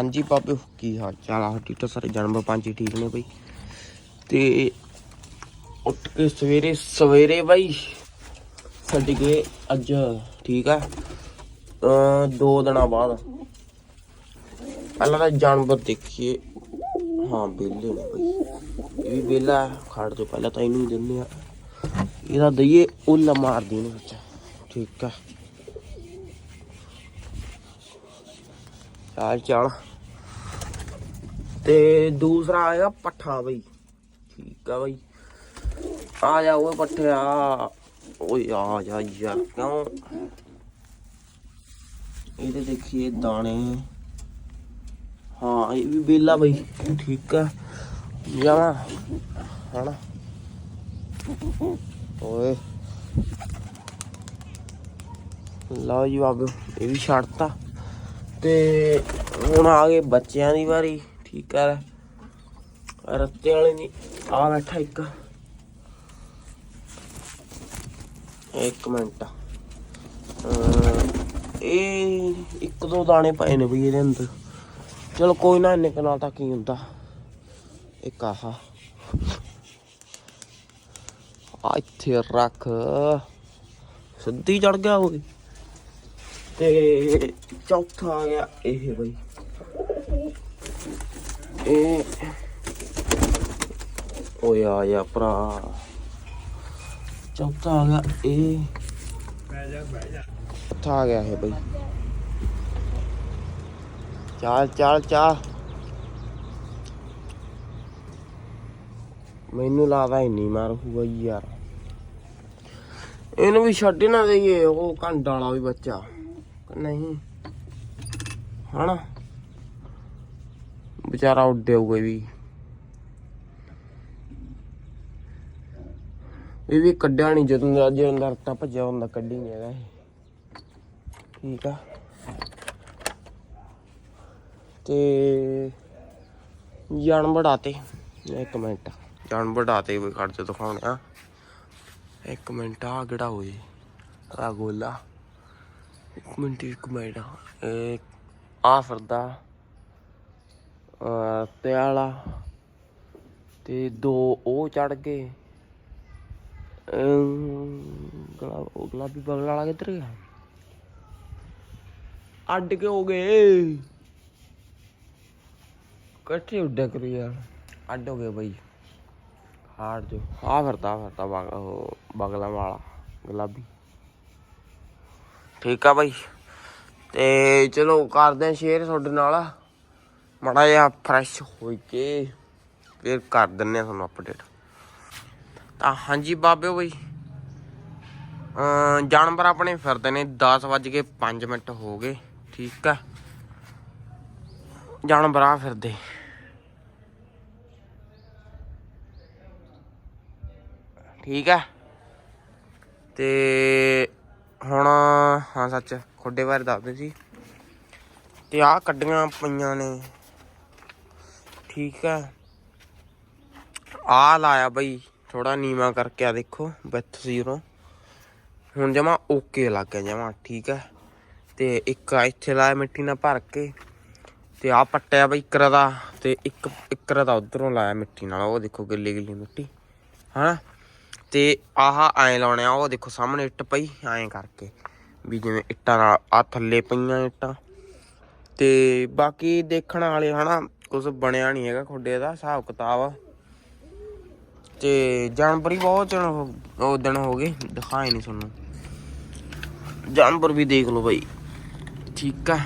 ਹਾਂਜੀ ਬਾਬੇ, ਕੀ ਹਾਲ ਚਾਲ ਆ? ਠੀਕ ਤਾਂ ਸਾਰੇ ਜਨਮ ਪੰਜ ਠੀਕ ਨੇ ਬਈ। ਤੇ ਉੱਠ ਕੇ ਸਵੇਰੇ ਸਵੇਰੇ ਬਈ ਛੱਡ ਕੇ ਅੱਜ ਠੀਕ ਆ। ਦੋ ਦਿਨਾਂ ਬਾਅਦ। ਪਹਿਲਾਂ ਤਾਂ ਜਾਨਵਰ ਦੇਖੀਏ। ਹਾਂ ਬੇਲੇ ਨੇ ਬਈ। ਇਹ ਵੀ ਬੇਲਾ ਖੜ ਤੋਂ ਪਹਿਲਾਂ ਤਾਂ ਇਹਨੂੰ ਹੀ ਦਿੰਦੇ ਆ। ਇਹਦਾ ਦਈਏ ਉੱਲਾ ਮਾਰਦੀ ਇਹਨੂੰ ਵਿੱਚ। ਠੀਕ ਆ। ਚਾਲ ਚਾਲ। ਤੇ ਦੂਸਰਾ ਆਇਆ ਪੱਠਾ ਬਈ। ਠੀਕ ਆ ਬਈ। ਆ ਜਾ ਓਏ ਪੱਠਿਆ। ਓਏ ਆ ਜਾ ਯਾਰ, ਕਿਉਂ? ਇਹਦੇ ਦੇਖੀਏ ਦਾਣੇ। ਹਾਂ, ਇਹ ਵੀ ਬੇਲਾ ਬਈ। ਠੀਕ ਆ। ਜਾਵਾ। ਹਣਾ। ਓਏ। ਲਓ ਜੀ ਬਾਬੂ, ਇਹ ਵੀ ਛੱਡਤਾ। ਤੇ ਹੁਣ ਆ ਗਏ ਬੱਚਿਆਂ ਦੀ ਵਾਰੀ। ਠੀਕ ਆ। ਰੱਤੇ ਵਾਲੇ ਨਹੀਂ ਆ ਬੈਠਾ ਇੱਕ। ਇੱਕ ਮਿੰਟ। ਇਹ ਇੱਕ ਦੋ ਦਾਣੇ ਪਏ ਨੇ ਵੀ ਇਹਦੇ ਅੰਦਰ। ਚਲੋ ਕੋਈ ਨਾ, ਇੰਨੇ ਕੁ ਨਾਲ ਤਾਂ ਕੀ ਹੁੰਦਾ। ਇੱਕ ਆਹ। ਆ ਇੱਥੇ ਰੱਖ। ਸਿੱਧੀ ਚੜ ਗਿਆ ਹੋਈ ਤੇ ਚੌਥਾ ਆ ਗਿਆ ਇਹ ਬਈ। ਇਹ ਓਏ ਆ ਜਾ ਭਰਾ। ਚੌਥਾ ਆ ਗਿਆ ਇਹ ਚੌਥਾ ਆ ਗਿਆ ਇਹ ਬਈ। ਚੱਲ ਚੱਲ ਚੱਲ। ਮੈਨੂੰ ਲੱਗਦਾ ਇੰਨੀ ਮਾਰ ਹੋਊਗਾ ਯਾਰ। ਇਹਨੂੰ ਵੀ ਛੱਡ ਨਾ ਦੇਈਏ, ਉਹ ਘੰਟ ਵਾਲਾ ਵੀ ਬੱਚਾ। ਨਹੀਂ। ਹਣਾ ਵਿਚਾਰਾ ਉੱਡਿਆਊਗਾ ਇਹ ਵੀ। ਇਹ ਵੀ ਕੱਢਿਆ ਨਹੀਂ ਜਦੋਂ ਦਾ ਜੇ ਅੰਦਰ ਤਾਂ ਭੱਜਿਆ ਹੁੰਦਾ, ਕੱਢੀ ਨਹੀਂ ਹੈਗਾ ਇਹ। ਠੀਕ ਆ। ਤੇ ਜਾਨ ਬੜਾਤੇ ਇੱਕ ਮਿੰਟ। ਜਾਨ ਬੜਾਤੇ ਵੀ ਖੜ ਤੇ ਦਿਖਾਉਣੇ ਆ। ਇੱਕ ਮਿੰਟ ਆ ਕਿਹੜਾ ਹੋਏ ਆ ਗੋਲਾ। ਇੱਕ ਮਿੰਟ ਇੱਕ ਮਿੰਟ। ਇਹ ਆ ਫਰਦਾ। ਅਹ ਤੇ ਦੋ ਉਹ ਚੜ ਗਏ। ਗੁਲਾ ਗੁਲਾਬੀ ਬਗਲ ਵਾਲਾ ਕਿੱਧਰ ਗਿਆ? ਅੱਡ ਕੇ ਹੋ ਗਏ। ਕੱਠੇ ਉੱਡਿਆ ਕਰੂ ਯਾਰ। ਅੱਡ ਹੋ ਗਏ ਬਈ। ਹਾਰ ਜੋ। ਆ ਫਿਰਦਾ ਫਿਰਦਾ ਬਗਲਾਂ ਵਾਲਾ, ਗੁਲਾਬੀ। ਠੀਕ ਆ ਬਾਈ। ਤੇ ਚਲੋ ਕਰਦੇ ਆ ਸ਼ੇਅਰ ਤੁਹਾਡੇ ਨਾਲ। ਮੜਾ ਜਿਹਾ ਫਰੈਸ਼ ਹੋ ਕੇ ਫਿਰ ਕਰ ਦਿੰਨੇ ਆ ਤੁਹਾਨੂੰ ਅਪਡੇਟ ਤਾਂ ਹਾਂਜੀ ਬਾਬਿਓ ਬਈ ਜਾਨਵਰ ਆਪਣੇ ਫਿਰਦੇ ਨੇ 10 ਵੱਜ ਕੇ 5 ਮਿੰਟ ਹੋ ਗਏ, ਠੀਕ ਆ। ਜਾਨਵਰ ਆ ਫਿਰਦੇ। ਠੀਕ ਆ। ਤੇ ਹੁਣ, ਹਾਂ ਸੱਚ, ਖੋਡੇ ਬਾਰੇ ਦੱਸਦੇ ਸੀ ਤੇ ਆ ਕੱਡੀਆਂ ਪਈਆਂ ਨੇ। ਠੀਕ ਆ। ਆ ਲਾਇਆ ਬਈ ਥੋੜਾ ਨੀਵਾ ਕਰਕੇ ਆ ਦੇਖੋ ਵਿੱਥ ਜ਼ੀਰੋ ਹੁਣ ਜਮਾ ਓਕੇ ਲੱਗ ਗਿਆ ਜਮਾ, ਠੀਕ ਹੈ ਤੇ ਇੱਕ ਆ ਇੱਥੇ ਲਾਇਆ ਮਿੱਟੀ ਨਾਲ ਭਰ ਕੇ, ਤੇ ਆ ਪੱਟਿਆ ਬਈ ਇੱਕਰ ਦਾ ਤੇ ਇੱਕ ਇੱਕਰ ਦਾ ਉਧਰੋਂ ਲਾਇਆ ਮਿੱਟੀ ਨਾਲ, ਉਹ ਦੇਖੋ ਗਿੱਲੀ ਗਿੱਲੀ ਮਿੱਟੀ, ਹਨਾ। ਤੇ ਆਹ ਐਂ ਲਾਉਣੇ ਆ, ਉਹ ਦੇਖੋ ਸਾਹਮਣੇ ਇੱਟ ਪਈ, ਐਂ ਕਰਕੇ। ਵੀ ਜਿਵੇਂ ਇੱਟਾਂ ਨਾਲ ਆ ਥੱਲੇ ਪਈਆਂ ਇੱਟਾਂ। ਤੇ ਬਾਕੀ ਦੇਖਣ ਵਾਲੇ, ਹਨਾ ਕੁਝ ਬਣਿਆ ਨਹੀਂ ਹੈਗਾ ਖੁੱਡੇ ਦਾ, ਹਿਸਾਬ ਕਿਤਾਬ ਤੇ ਜਾਨਵਰ ਹੀ ਬਹੁਤ ਦਿਨ ਹੋ- ਉਹ ਦਿਨ ਹੋ ਗਏ, ਦਿਖਾਏ ਨਹੀਂ ਤੁਹਾਨੂੰ। ਜਾਨਵਰ ਵੀ ਦੇਖ ਲਓ ਬਾਈ। ਠੀਕ ਆ।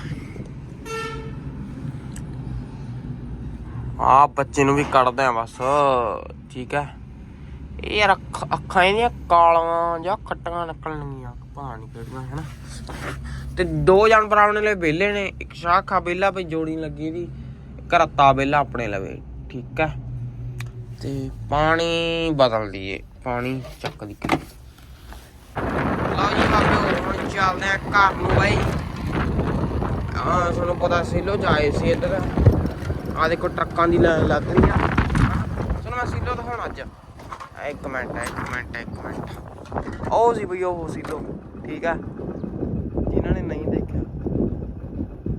ਆ ਬੱਚੇ ਨੂੰ ਵੀ ਕੱਢਦੇ ਆ ਬਸ, ਠੀਕ ਹੈ ਇਹ ਯਾਰ ਅੱਖ- ਅੱਖਾਂ ਇਹਦੀਆਂ ਕਾਲੀਆਂ ਜਾਂ ਖੱਟੀਆਂ ਨਿਕਲਣਗੀਆਂ, ਪਤਾ ਨਹੀਂ ਕਿਹੜੀਆਂ, ਹਨਾ। ਤੇ ਦੋ ਜਾਨਵਰ ਆਪਣੇ ਲਈ ਵਿਹਲੇ ਨੇ, ਇੱਕ ਸ਼ਾਖਾ ਵਿਹਲਾ ਪਈ ਜੋੜੀ ਲੱਗੀ ਦੀ ਇੱਕ ਰੱਤਾ ਆਪਣੇ ਲਵੇ, ਠੀਕ ਹੈ? ਤੇ ਪਾਣੀ ਬਦਲ ਦਈਏ, ਪਾਣੀ ਚੱਕ ਦੀ ਲਓ ਜੀ ਬਾਬੇ ਹੁਣ ਚੱਲਦੇ ਆ ਘਰ ਨੂੰ ਬਾਈ। ਆ ਤੁਹਾਨੂੰ ਪਤਾ ਸੀਲੋ ਜਾਏ ਸੀ ਇੱਧਰ। ਆ ਦੇਖੋ, ਟਰੱਕਾਂ ਦੀ ਲਾਈਨ ਲੱਗ ਰਹੀ ਆ। ਤੁਹਾਨੂੰ ਮੈਂ ਸੀਲੋ ਦਿਖਾਉਣਾ ਅੱਜ। ਇੱਕ ਮਿੰਟ ਇੱਕ ਮਿੰਟ ਇੱਕ ਮਿੰਟ। ਉਹ ਸੀ ਬਈ, ਉਹ ਸੀਲੋ, ਠੀਕ ਆ? ਜਿਨ੍ਹਾਂ ਨੇ ਨਹੀਂ ਦੇਖਿਆ,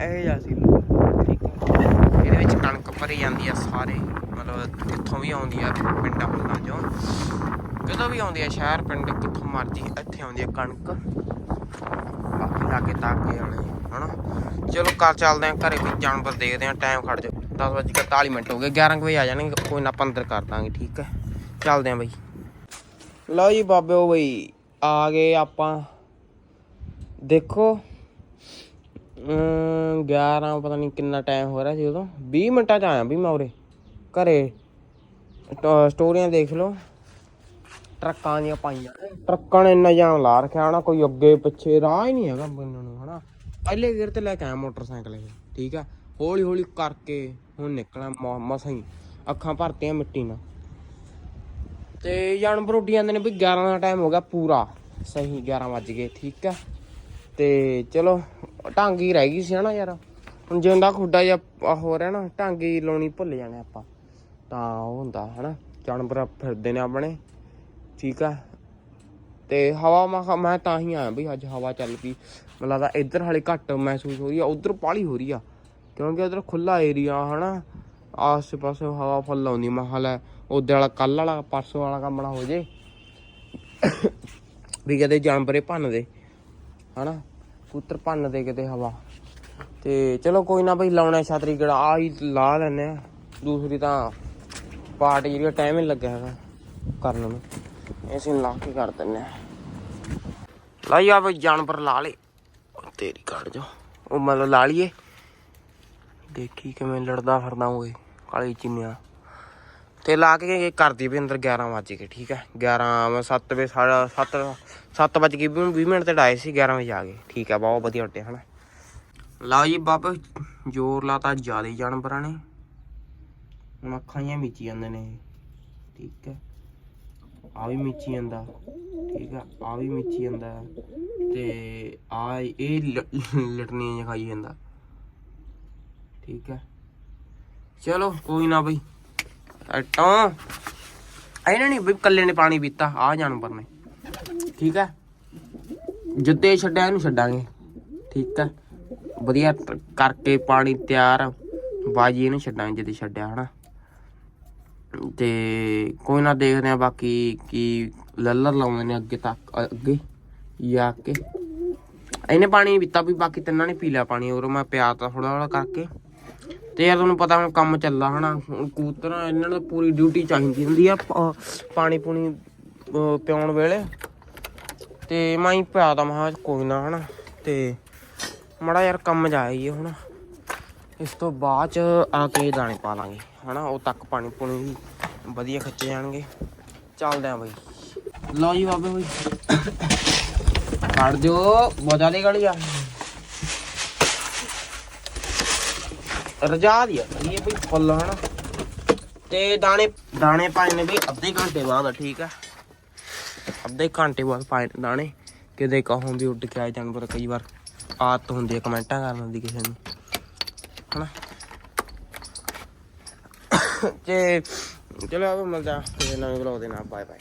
ਇਹ ਜਾ ਸੀਲੋ। ਭਰੀ ਜਾਂਦੀ ਆ ਸਾਰੇ, ਮਤਲਬ ਕਿੱਥੋਂ ਵੀ ਆਉਂਦੀ ਆ ਪਿੰਡਾਂ ਪੁੰਡਾਂ ਚੋਂ ਕਦੋਂ ਵੀ ਆਉਂਦੀ ਆ ਸ਼ਹਿਰ, ਪਿੰਡ ਕਿੱਥੋਂ ਮਰਜ਼ੀ ਇੱਥੇ ਆਉਂਦੀ ਆ ਕਣਕ। ਬਾਕੀ ਲਾਗੇ ਤਾਕੇ ਵਾਲੇ ਹਨਾ। ਚਲੋ ਘਰ ਚੱਲਦੇ ਆ, ਘਰੇ ਵੀ ਜਾਨਵਰ ਦੇਖਦੇ ਆ ਟਾਈਮ ਖੜ ਜਾ 10:41 ਮਿੰਟ ਹੋ ਗਏ 11 ਕੁ ਵਜੇ ਆ ਜਾਣਗੇ, ਕੋਈ ਨਾ ਆਪਾਂ ਅੰਦਰ ਕਰ ਦਾਂਗੇ, ਠੀਕ ਹੈ। ਚੱਲਦੇ ਆ ਬਈ। ਲਓ ਜੀ ਬਾਬੇ ਉਹ ਬਈ, ਆ ਗਏ ਆਪਾਂ। ਦੇਖੋ 11 ਪਤਾ ਨਹੀਂ ਕਿੰਨਾ ਟਾਈਮ ਹੋ ਰਿਹਾ ਸੀ ਉਦੋਂ। 20 ਮਿੰਟਾਂ ਚ ਆਇਆ ਵੀ ਮੈਂ ਉਰੇ। ਘਰੇ ਸਟੋਰੀਆਂ ਦੇਖ ਲਓ। ਟਰੱਕਾਂ ਦੀਆਂ ਪਾਈਆਂ। ਟਰੱਕਾਂ ਨੇ ਇੰਨਾ ਜਾਮ ਲਾ ਰੱਖਿਆ ਹਨਾ ਕੋਈ ਅੱਗੇ ਪਿੱਛੇ ਰਾਹ ਹੀ ਨਹੀਂ ਹੈਗਾ ਬੰਨਣ ਨੂੰ, ਹਨਾ। ਪਹਿਲੇ ਗੇਰ ਤੇ ਲੈ ਕੇ ਆਇਆ ਮੋਟਰਸਾਈਕਲ ਇਹ, ਠੀਕ ਆ। ਹੌਲੀ ਹੌਲੀ ਕਰਕੇ ਹੁਣ ਨਿਕਲਾਂ ਮ- ਮਸਾਂ ਹੀ। ਅੱਖਾਂ ਭਰਤੀਆਂ ਮਿੱਟੀ ਨਾਲ। ਤੇ ਜਾਨਵਰ ਉੱਡ ਜਾਂਦੇ ਨੇ ਵੀ 11 ਦਾ ਟਾਈਮ ਹੋ ਗਿਆ ਪੂਰਾ। ਸਹੀ 11 ਵੱਜ ਗਏ, ਠੀਕ ਆ। ਤੇ ਚਲੋ, ਢਾਂਗੀ ਰਹਿ ਗਈ ਸੀ ਹਨਾ ਯਾਰ। ਹੁਣ ਜਿੰਦਾ ਖੁੱਡਾ ਜਿਹਾ ਹੋ ਰਿਹਾ ਨਾ, ਢਾਂਗੀ ਲਾਉਣੀ ਭੁੱਲ ਜਾਣੇ ਆਪਾਂ। ਤਾਂ ਉਹ ਹੁੰਦਾ ਹਨਾ, ਜਾਨਵਰ ਫਿਰਦੇ ਨੇ ਆਪਣੇ, ਠੀਕ ਆ। ਤੇ ਹਵਾ ਮੈਂ ਮੈਂ ਤਾਂ ਹੀ ਆਇਆ ਵੀ ਅੱਜ ਹਵਾ ਚੱਲ ਪਈ। ਮੈਨੂੰ ਲੱਗਦਾ ਇੱਧਰ ਹਾਲੇ ਘੱਟ ਮਹਿਸੂਸ ਹੋ ਰਹੀ ਆ, ਉਧਰ ਪਾਲੀ ਹੋ ਰਹੀ ਆ। ਕਿਉਂਕਿ ਉਧਰ ਖੁੱਲਾ ਏਰੀਆ ਹਨਾ ਆਸੇ ਪਾਸੇ ਹਵਾ ਫੁੱਲ ਆਉਂਦੀ ਮੈਂ ਹੈ ਉਹਦੇ ਵਾਲਾ ਕੱਲ ਵਾਲਾ, ਪਰਸੋਂ ਵਾਲਾ ਕੰਮ ਨਾ ਹੋ ਜੇ। ਵੀ ਕਦੇ ਜਾਨਵਰੇ ਭੰਨਦੇ। ਹਨਾ? ਕੂਤਰ ਭੰਨ ਦੇ ਕਿਤੇ ਹਵਾ। ਤੇ ਚਲੋ ਕੋਈ ਨਾ ਬਈ, ਲਾਉਣਾ ਛਤਰੀ ਗੜਾ ਆ ਹੀ ਲਾ ਲੈਨੇ ਆ। ਦੂਸਰੀ ਤਾਂ ਪਾਰਟ ਜਿਹੜੀ ਟਾਈਮ ਹੀ ਲੱਗਿਆ ਹੈਗਾ ਕਰਨ ਨੂੰ। ਅਸੀਂ ਲਾ ਕੇ ਕਰ ਦਿੰਨੇ ਆ। ਲਾਈ ਆ ਬਈ, ਜਾਨਵਰ ਲਾ ਲੇ ਤੇਰੀ ਕੱਢ ਜਾ। ਉਹ ਮਤਲਬ ਲਾ ਲਈਏ। ਦੇਖੀ ਕਿਵੇਂ ਲੜਦਾ ਫਿਰਦਾ ਹੋਏ ਕਾਲੀ ਚਿੰਨਿਆ। ਤੇ ਲਾ ਕੇ ਕਰਦੀ ਵੀ ਅੰਦਰ 11 ਵਜ ਕੇ ਠੀਕ ਹੈ। 11 ਮੈਂ 7 ਵਜੇ ਸਾਡਾ 7 7 ਵਜ ਕੇ 20 ਮਿੰਟ ਤੇ ਡਾਏ ਸੀ 11 ਵਜੇ ਆ ਗਏ। ਠੀਕ ਹੈ, ਬਹੁਤ ਵਧੀਆ ਉੱਟਿਆ ਹਨਾ। ਲਓ ਜੀ, ਬਾਬਾ, ਜ਼ੋਰ ਲਾਤਾ ਜ਼ਿਆਦਾ ਜਾਨਵਰਾਂ ਨੇ। ਹੁਣ ਅੱਖਾਂ ਜਿਹੀਆਂ ਮੀਚੀ ਜਾਂਦੇ ਨੇ। ਠੀਕ ਹੈ ਆ ਵੀ ਮਿਚੀ ਜਾਂਦਾ। ਠੀਕ ਹੈ ਆ ਵੀ ਮਿਚੀ ਜਾਂਦਾ। ਤੇ ਆ ਇਹ ਲ- ਖਾਈ ਜਾਂਦਾ। ਠੀਕ ਹੈ। ਚਲੋ, ਕੋਈ ਨਾ ਬਈ। ਅਟੋ ਇਹਨਾਂ ਨੇ ਬਈ ਕੱਲੇ ਨੇ ਪਾਣੀ ਪੀਤਾ ਆ ਜਾਨਵਰ ਨੇ। ਠੀਕ ਹੈ? ਜਿੱਦੇ ਛੱਡਿਆ, ਇਹਨੂੰ ਛੱਡਾਂਗੇ। ਠੀਕ ਹੈ? ਵਧੀਆ ਕਰਕੇ ਪਾਣੀ ਤਿਆਰ। ਬਾਜੀ ਇਹਨੂੰ ਛੱਡਾਂਗੇ ਜਿੱਦੇ ਛੱਡਿਆ, ਹਨਾ? ਤੇ ਕੋਈ ਨਾ ਦੇਖਦੇ ਆ ਬਾਕੀ ਕੀ ਲੱਲਰ ਲਾਉਂਦੇ ਨੇ ਅੱਗੇ ਤੱਕ ਅੱਗੇ, ਜਾ ਕੇ। ਇਹਨੇ ਪਾਣੀ ਪੀਤਾ, ਵੀ ਬਾਕੀ ਤਿੰਨਾਂ ਨੇ ਪੀ ਲਿਆ ਪਾਣੀ ਔਰ ਮੈਂ ਪਿਆ ਤਾ ਥੋੜਾ ਥੋੜਾ ਕਰਕੇ। ਤੇ ਯਾਰ ਤੁਹਾਨੂੰ ਪਤਾ ਹੁਣ ਕੰਮ ਚੱਲਦਾ ਹਨਾ, ਹੁਣ ਕਬੂਤਰ ਇਹਨਾਂ ਨੂੰ ਪੂਰੀ ਡਿਊਟੀ ਚਾਹੀਦੀ ਹੁੰਦੀ ਆ, ਪ- ਪਾਣੀ ਪੂਣੀ, ਅਹ ਪਿਆਉਣ ਵੇਲੇ। ਤੇ ਮੈਂ ਹੀ ਪਿਆ ਤਾ ਮਹਾ ਕੋਈ ਨਾ ਹਨਾ, ਤੇ ਮੜਾ ਯਾਰ ਕੰਮ ਜਾਈਏ ਹੁਣ। ਇਸ ਤੋਂ ਬਾਅਦ ਚ ਆ ਕੇ ਦਾਣੇ ਪਾ ਲਾਂਗੇ, ਹਨਾ, ਉਹ ਤੱਕ ਪਾਣੀ ਪੂਣੀ ਵੀ ਵਧੀਆ ਖੱਚੇ ਜਾਣਗੇ। ਚੱਲਦੇ ਆ ਬਈ। ਲਓ ਜੀ ਬਾਬੇ ਬਈ। ਕੱਢ ਦਿਓ ਬਹੁਤ ਦੇ ਗਲੀ ਆ। ਰਜਾ ਦਿਆ ਇਹ ਬਈ ਫੁੱਲ ਹਨਾ। ਤੇ ਦਾਣੇ ਦਾਣੇ ਪਾਏ ਨੇ ਬਈ ਅੱਧੇ ਘੰਟੇ ਬਾਅਦ, ਠੀਕ ਆ। ਅੱਧੇ ਘੰਟੇ ਬਾਅਦ ਪਾਏ ਦਾਣੇ। ਕਿਤੇ ਕਹੋਂ ਵੀ ਉੱਡ ਕੇ ਆਏ ਜਾਨਵਰ, ਕਈ ਵਾਰ ਆਦਤ ਹੁੰਦੀ ਹੈ ਕਮੈਂਟਾਂ ਕਰਨ ਦੀ ਕਿਸੇ ਨੂੰ। ਹਨਾ। ਤੇ ਚਲੋ ਆਪ ਮਿਲਦਾ। ਨਵੇਂ ਵਲੋਗ ਦੇ ਨਾਲ ਬਾਏ ਬਾਏ